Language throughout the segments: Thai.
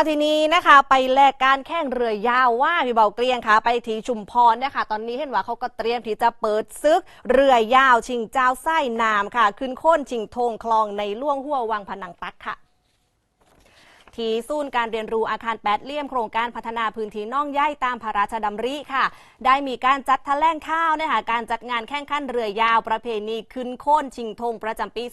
อาทีนี้นะคะไปแลกการแข่งเรือยาวว่าพี่เบาเกลียงค่ะ ไปทีชุมพรเนะคะตอนนี้เห็นว่าเขาก็เตรียมที่จะเปิดซึกเรือยาว ชิงเจ้าไส้นามค่ะ ขึ้นโค้นชิงธงคลองในล่วงหัววังผนังตักค่ะ ที่ศูนย์การเรียนรู้อาคารแปดเหลี่ยมโครงการพัฒนาพื้นที่น่องย่ายตามพระราชดำริค่ะ ได้มีการจัดแถลงข่าวนะคะการจัดงานแข่งขันเรือยาวประเพณีขึ้นโค่นชิงธงประจำปี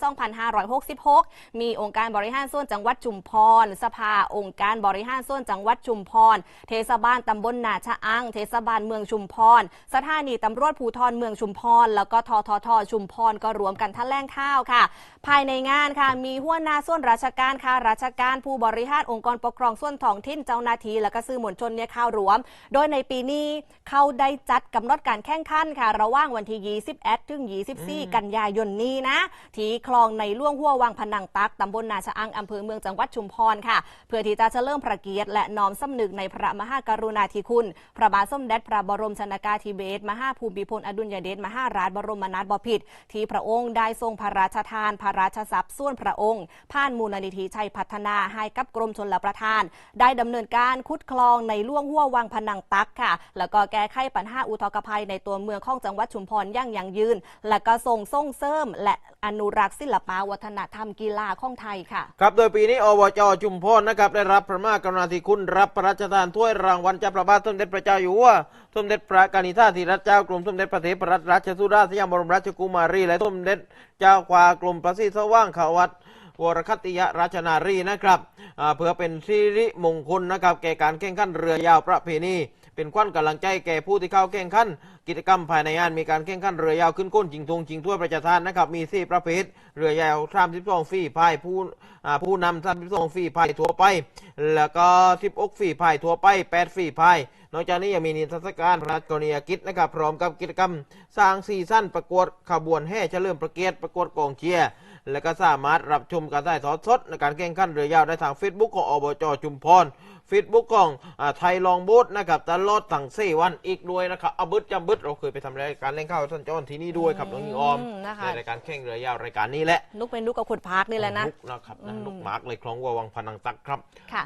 2566 มีองค์การบริหารส่วนจังหวัดชุมพร สภาองค์การบริหารส่วนจังหวัดชุมพร เทศบาลตำบลนาชะอัง เทศบาลเมืองชุมพร สถานีตำรวจภูธรเมืองชุมพร แล้วก็ทททชุมพรก็รวมกันแถลงข่าวค่ะ ภายในงานค่ะมีหัวหน้าส่วนราชการค่ะราชการผู้บริหารองค์กรปกครองส่วนท้องถิ่นเจ้าหน้าที่และก็สื่อมวลชนเนี่ยเข้ารวม โดยในปีนี้เขาได้จัดกำหนดการแข่งขันค่ะระหว่างวันที่21ถึง 24 กันยายนนี้นะที่คลองในล่วงหัววังพนังตักตำบลนาชะอังอำเภอเมืองจังหวัดชุมพรค่ะ เพื่อที่จะเฉลิมพระเกียรติและน้อมสำนึกในพระมหากรุณาธิคุณ พระบาทสมเด็จพระบรมชนากาธิเบศรมหาภูมิพลอดุลยเดชมหาราชบรมนาถบพิตรที่พระองค์ได้ทรงพระราชทาน พระราชทรัพย์ส่วนพระองค์ผ่านมูลนิธิชัยพัฒนาให้กับกรมชลประทาน ได้ดำเนินการขุดคลองในล่วงหัววังพนังตักค่ะ แล้วก็แก้ไขปัญหาอุทกภัยในตัวเมืองของจังหวัดชุมพรอย่างยั่งยืน และก็ทรงส่งเสริมและอนุรักษ์ศิลปวัฒนธรรมกีฬาของไทยค่ะ ครับโดยปีนี้อบจจุมพรนะครับได้รับพระมหากรุณาธิคุณรับพระราชทานถ้วยรางวัลจากพระบาทสมเด็จพระเจ้าอยู่หัวสมเด็จพระกนิษฐาธิราชเจ้ากรมสมเด็จพระเทพรัตนราชสุดาสยามบรมราชกุมารี และสมเด็จเจ้าควากรมพระศรีสว่างขวัต วรคติยราชนารีนะครับเพื่อเป็นสิริมงคลนะครับแก่การแข่งขันเรือยาวประเพณีเป็นขวัญกำลังใจแก่ผู้ที่เข้าแข่งขันกิจกรรมภายในงานมีการแข่งขันเรือยาวขึ้นก้นจิงทงจิงถ้วยประชาทานนะครับมีสี่ประเภท เรือยาว32ฝีพายผู้อ่าผู้นำ32ฝีพายทั่วไป แล้วก็16ฝีพายทั่วไป8ฝีพายนอกจากนี้ยังมีนิทรรศการพระราชกรณียกิจนะครับพร้อมกับกิจกรรมสร้างซีซั่นประกวดขบวนแห่เฉลิมพระเกียรติประกวดกองเชียร์ และก็สามารถรับชมการถ่ายทอดสดในการแข่งขันเรือยาวได้ทาง Facebook ของอบจจุมพร Facebook ของอาไทยลองบูธนะครับตลอดทั้งสี่วันอีกด้วยนะครับอาบึดจำบึดเราเคยไปทำรายการเล่นข้าวสัญจรที่นี่ด้วยครับน้องยิงออมอืมนะคะ ในรายการแข่งเรือยาวรายการนี้แหละนุกเป็นนุกกับขุดพาร์คนี่แหละนะนุกนะครับนะอืมนุกมาร์กเลยคลองวัววังพนังตักครับ ค่ะ